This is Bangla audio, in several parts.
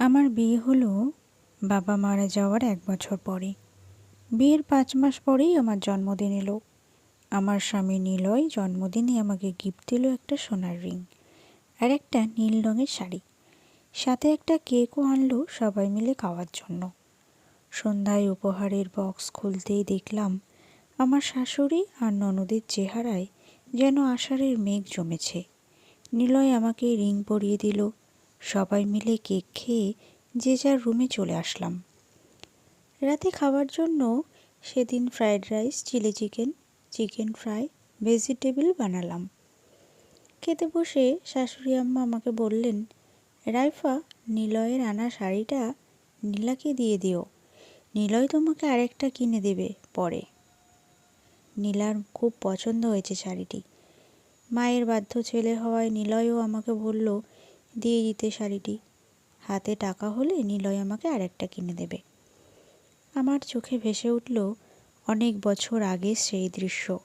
আমার বিয়ে হলো বাবা মারা যাওয়ার এক বছর পরে। বিয়ের পাঁচ মাস পরেই আমার জন্মদিন এলো। আমার স্বামী নিলয় জন্মদিনে আমাকে গিফট দিল একটা সোনার রিং আর একটা নীল রঙের শাড়ি। সাথে একটা কেকও আনলো সবাই মিলে খাওয়ার জন্য। সন্ধ্যায় উপহারের বক্স খুলতেই দেখলাম আমার শাশুড়ি আর ননদের চেহারায় যেন আষাঢ়ের মেঘ জমেছে। নিলয় আমাকে রিং পরিয়ে দিল সবাই মিলে কেক খেয়ে যে যার রুমে চলে আসলাম। রাতে খাওয়ার জন্য সেদিন fried rice, chilli chicken chicken fry vegetable বানালাম। খেতে বসে শাশুড়ি আম্মা আমাকে বললেন, রাইফা, নিলয়ের আনা শাড়িটা নীলাকে দিয়ে দিও। নিলয় তোমাকে আরেকটা কিনে দেবে পরে। নীলার খুব পছন্দ হয়েছে শাড়িটি। মায়ের বাধ্য ছেলে হওয়ায় নিলয়ও আমাকে বলল দিয়ে দিতে শাড়িটি। হাতে টাকা হলে নিলয় আমাকে আর একটা কিনে দেবে। আমার চোখে ভেসে উঠল অনেক বছর আগে সেই দৃশ্য।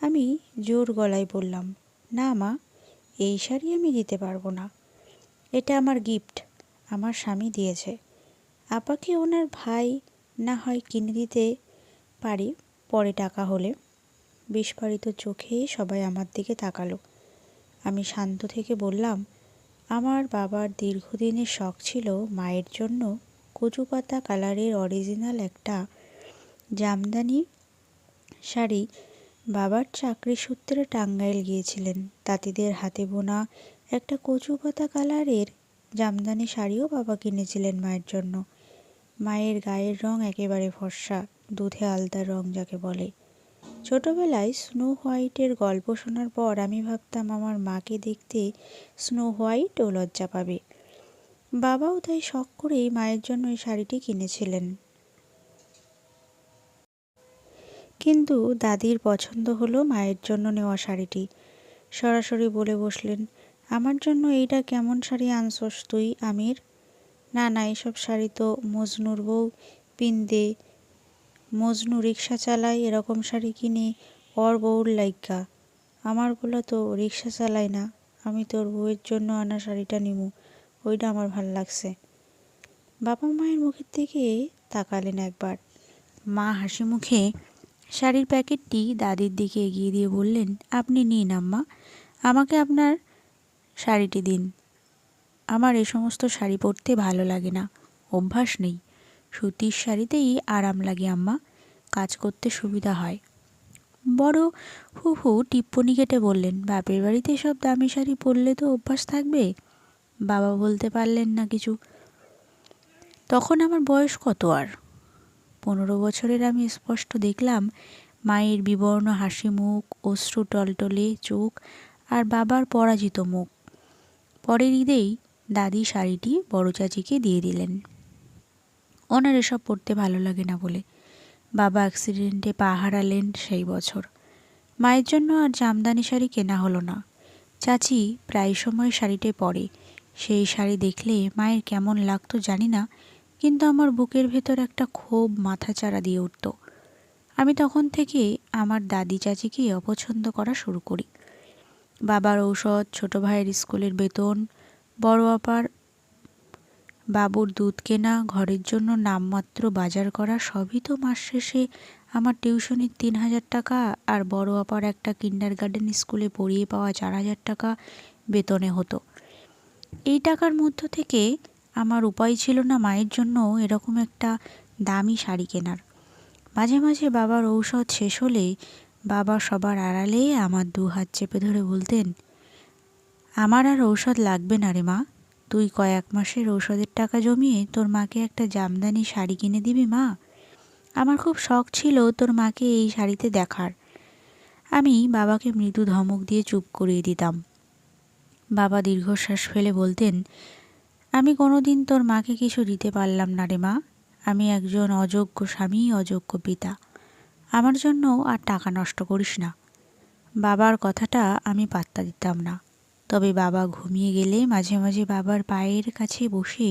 আমি জোর গলায় বললাম, না মা, এই শাড়ি আমি দিতে পারব না। এটা আমার গিফট, আমার স্বামী দিয়েছে। আপাকে ওনার ভাই না হয় কিনে দিতে পারি পরে টাকা হলে। বিস্ফারিত চোখে সবাই আমার দিকে তাকালো। আমি শান্ত থেকে বললাম আমার বাবার দীর্ঘদিনের শখ ছিল মায়ের জন্য কচু পাতা কালারের অরিজিনাল একটা জামদানি শাড়ি। বাবার চাকরি সূত্রে টাঙ্গাইল গিয়েছিলেন। তাঁতিদের হাতে বোনা একটা কচু পাতা কালারের জামদানি শাড়িও বাবা কিনেছিলেন মায়ের জন্য। মায়ের গায়ের রং একেবারে ফর্সা, দুধে আলদা রং যাকে বলে। ছোটবেলায় স্নো হোয়াইটের গল্প শোনার পর আমি ভাবতাম আমার মাকে দেখতে স্নো হোয়াইট ও লজ্জা পাবে। বাবাও তাই শখ করেই মায়ের জন্য এই শাড়িটি কিনেছিলেন। কিন্তু দাদির পছন্দ হলো মায়ের জন্য নেওয়া শাড়িটি। সরাসরি বলে বসলেন, আমার জন্য এইটা কেমন শাড়ি আনছস তুই, আমির? না না, এসব শাড়ি তো মজনুর বউ, পিন্দে মজনু রিক্সা চালায়, এরকম শাড়ি কিনে, ওর বউর লাইগা। আমার বলা তো রিক্সা চালায় না, আমি তোর বউয়ের জন্য আনা শাড়িটা নিমু, ওইটা আমার ভালো লাগছে। বাবা মায়ের মুখের দিকে তাকালেন একবার। মা হাসি মুখে শাড়ির প্যাকেটটি দাদির দিকে এগিয়ে দিয়ে বললেন, আপনি নিন আম্মা, আমাকে আপনার শাড়িটি দিন। আমার এ সমস্ত শাড়ি পরতে ভালো লাগে না, অভ্যাস নেই। সুতির শাড়িতেই আরাম লাগে আম্মা, কাজ করতে সুবিধা হয়। বড় ফুফু টিপ্পনি কেটে বললেন, বাপের বাড়িতে সব দামি শাড়ি পরলে তো অভ্যাস থাকবে? বাবা বলতে পারলেন না কিছু। তখন আমার বয়স কত আর? পনেরো বছরের আমি স্পষ্ট দেখলাম, মায়ের বিবর্ণ হাসি মুখ, অশ্রু টলটলে চোখ আর বাবার পরাজিত মুখ। পরের ঈদেই দাদি শাড়িটি বড় চাচিকে দিয়ে দিলেন। ওনার এসব পড়তে ভালো লাগে না বলে। বাবা অ্যাক্সিডেন্টে পা হারালেন সেই বছর। মায়ের জন্য আর জামদানি শাড়ি কেনা হলো না। চাচি প্রায় সময় শাড়িটে পরে সেই শাড়ি দেখলে মায়ের কেমন লাগতো জানি না, কিন্তু আমার বুকের ভেতর একটা ক্ষোভ মাথাচাড়া দিয়ে উঠত। আমি তখন থেকে আমার দাদি চাচিকে অপছন্দ করা শুরু করি। বাবার ঔষধ, ছোট ভাইয়ের স্কুলের বেতন, বড় আপার বাবুর দুধ কেনা, ঘরের জন্য নামমাত্র বাজার করা, সবই তো মাস শেষে। আমার টিউশনির তিন হাজার টাকা আর বড় আপার একটা কিন্ডার গার্ডেন স্কুলে পড়িয়ে পাওয়া চার হাজার টাকা বেতনে হতো। এই টাকার মধ্য থেকে আমার উপায় ছিল না মায়ের জন্য এরকম একটা দামি শাড়ি কেনার। মাঝে মাঝে বাবার ঔষধ শেষ হলে বাবা সবার আড়ালে আমার দু হাত চেপে ধরে বলতেন, আমার আর ঔষধ লাগবে না রে মা। তুই কয়েক মাসের ঔষধের টাকা জমিয়ে তোর মাকে একটা জামদানি শাড়ি কিনে দিবি, মা? আমার খুব শখ ছিল তোর মাকে এই শাড়িতে দেখার। আমি বাবাকে মৃদু ধমক দিয়ে চুপ করিয়ে দিতাম। বাবা দীর্ঘশ্বাস ফেলে বলতেন, আমি কোনো দিন তোর মাকে কিছু দিতে পারলাম না রে, মা। আমি একজন অযোগ্য স্বামী, অযোগ্য পিতা। আমার জন্য আর টাকা নষ্ট করিস না। বাবার কথাটা আমি পাত্তা দিতাম না। তবে বাবা ঘুমিয়ে গেলে মাঝে মাঝে বাবার পায়ের কাছে বসে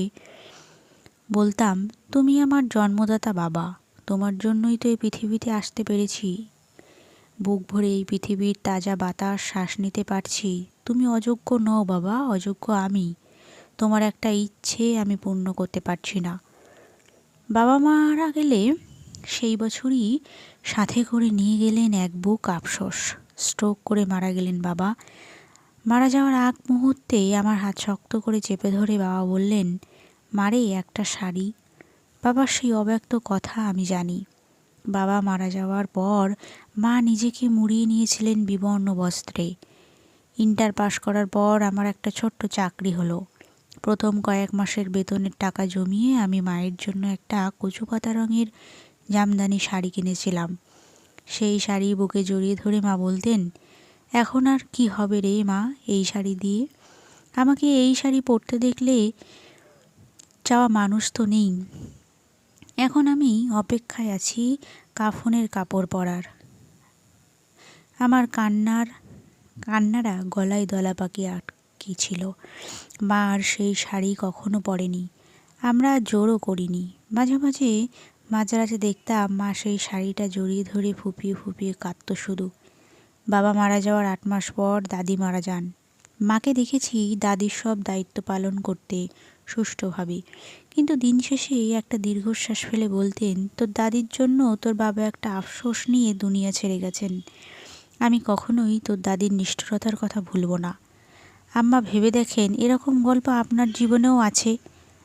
বলতাম, তুমি আমার জন্মদাতা বাবা, তোমার জন্যই তো এই পৃথিবীতে আসতে পেরেছি। বুক ভরে এই পৃথিবীর তাজা বাতাস শ্বাস নিতে পারছি। তুমি অযোগ্য নও বাবা, অযোগ্য আমি। তোমার একটা ইচ্ছে আমি পূর্ণ করতে পারছি না। বাবা মারা গেলে সেই বছরই সাথে করে নিয়ে গেলেন এক বুক আফসোস। স্ট্রোক করে মারা গেলেন বাবা। মারা যাওয়ার আগ মুহূর্তে আমার হাত শক্ত করে চেপে ধরে বাবা বললেন, মারে একটা শাড়ি। বাবার সেই অব্যক্ত কথা আমি জানি। বাবা মারা যাওয়ার পর মা নিজেকে মুড়িয়ে নিয়েছিলেন বিবর্ণ বস্ত্রে। ইন্টার পাস করার পর আমার একটা ছোট্ট চাকরি হলো। প্রথম কয়েক মাসের বেতনের টাকা জমিয়ে আমি মায়ের জন্য একটা কচু পাতা রঙের জামদানি শাড়ি কিনেছিলাম। সেই শাড়ি বুকে জড়িয়ে ধরে মা বলতেন এখন আর কি হবে রে মা এই শাড়ি দিয়ে? আমাকে এই শাড়ি পরতে দেখলে চাওয়া মানুষ তো নেই। এখন আমি অপেক্ষায় আছি কাফনের কাপড় পরার। আমার কান্নার, কান্নারা গলায় দলা পাকি আটকে ছিল? মা আর সেই শাড়ি কখনো পরেনি। আমরা জোরও করিনি। মাঝে মাঝে মাঝরাতে দেখতাম মা সেই শাড়িটা জড়িয়ে ধরে ফুপিয়ে ফুপিয়ে কাঁদত শুধু। বাবা মারা যাওয়ার আট মাস পর দাদি মারা যান। মাকে দেখেছি দাদির সব দায়িত্ব পালন করতে সুষ্ঠুভাবে। কিন্তু দিন শেষে একটা দীর্ঘশ্বাস ফেলে বলতেন, তোর দাদির জন্য তোর বাবা একটা আফসোস নিয়ে দুনিয়া ছেড়ে গেছেন। আমি কখনোই তোর দাদির নিষ্ঠুরতার কথা ভুলব না। আম্মা ভেবে দেখেন, এরকম গল্প আপনার জীবনেও আছে।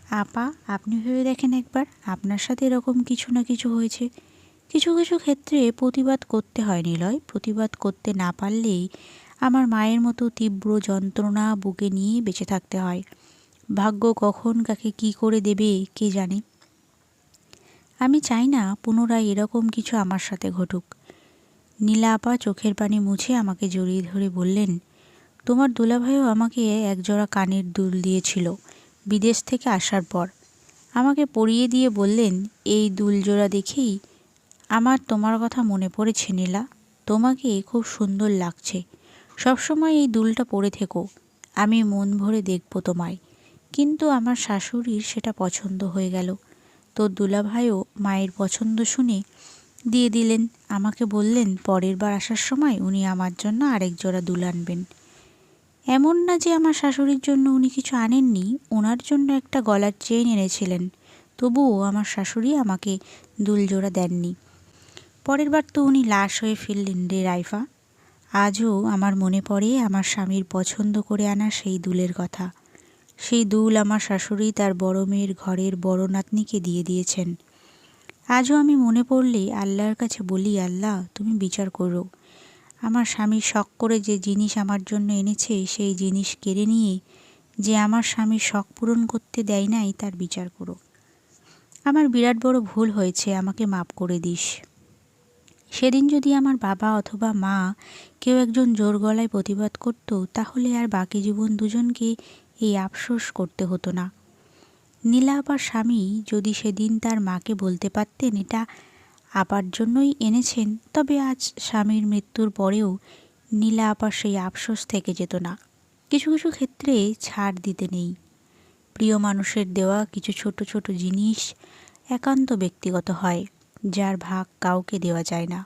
আপা, আপনি ভেবে দেখেন একবার, আপনার সাথে এরকম কিছু না কিছু হয়েছে। কিছু কিছু ক্ষেত্রে প্রতিবাদ করতে হয় নিলয়। প্রতিবাদ করতে না পারলেই আমার মায়ের মতো তীব্র যন্ত্রণা বুকে নিয়ে বেঁচে থাকতে হয়। ভাগ্য কখন কাকে কি করে দেবে কে জানে? আমি চাই না পুনরায় এরকম কিছু আমার সাথে ঘটুক। নীলা আপা চোখের পানি মুছে আমাকে জড়িয়ে ধরে বললেন, তোমার দুলাভাইও আমাকে একজোড়া কানের দুল দিয়েছিল বিদেশ থেকে আসার পর। আমাকে পরিয়ে দিয়ে বললেন, এই দুল জোড়া দেখেই আমার তোমার কথা মনে পড়েছে নীলা। তোমাকে খুব সুন্দর লাগছে। সবসময় এই দুলটা পরে থেকো। আমি মন ভরে দেখব তোমায়। কিন্তু আমার শাশুড়ির সেটা পছন্দ হয়ে গেল। তোর দুলাভাইও মায়ের পছন্দ শুনে দিয়ে দিলেন। আমাকে বললেন, পরের বার আসার সময় উনি আমার জন্য আরেক জোড়া দুল আনবেন। এমন না যে আমার শাশুড়ির জন্য উনি কিছু আনেননি ওনার জন্য একটা গলার চেইন এনেছিলেন। তবুও আমার শাশুড়ি আমাকে দুল জোড়া দেননি। পরের বার তো উনি লাশ হয়ে ফিরলেন রে রাইফা। আজও আমার মনে পড়ে আমার স্বামীর পছন্দ করে আনা সেই দুলের কথা। সেই দুল আমার শাশুড়ি তার বড় মেয়ের ঘরের বড় নাতনিকে দিয়ে দিয়েছেন। আজও আমি মনে পড়লে আল্লাহর কাছে বলি, আল্লাহ, তুমি বিচার করো। আমার স্বামী শখ করে যে জিনিস আমার জন্য এনেছে, সেই জিনিস কেড়ে নিয়ে যে আমার স্বামীর শখ পূরণ করতে দেয় নাই, তার বিচার করো। আমার বিরাট বড় ভুল হয়েছে, আমাকে মাপ করে দিস। সেদিন যদি আমার বাবা অথবা মা কেউ একজন জোর গলায় প্রতিবাদ করত, তাহলে আর বাকি জীবন দুজনকে এই আফসোস করতে হতো না। নীলা আপার স্বামী যদি সেদিন তার মাকে বলতে পারতেন, এটা আপার জন্যই এনেছেন, তবে আজ স্বামীর মৃত্যুর পরেও নীলা আপার সেই আফসোস থেকে যেত না। কিছু কিছু ক্ষেত্রে ছাড় দিতে নেই। প্রিয় মানুষের দেওয়া কিছু ছোট ছোট জিনিস একান্ত ব্যক্তিগত হয়। যার ভাগ কাউকে দেওয়া যায় না।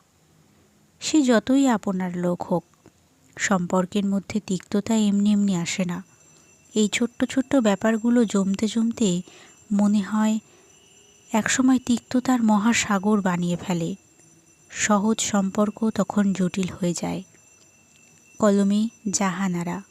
সে যতই আপনার লোক হোক, সম্পর্কের মধ্যে তিক্ততা এমনি এমনি আসে না। এই ছোট্ট ছোট্ট ব্যাপারগুলো জমতে জমতে মনে হয় একসময় তিক্ততার মহাসাগর বানিয়ে ফেলে। সহজ সম্পর্ক তখন জটিল হয়ে যায়। কলমে জাহানারা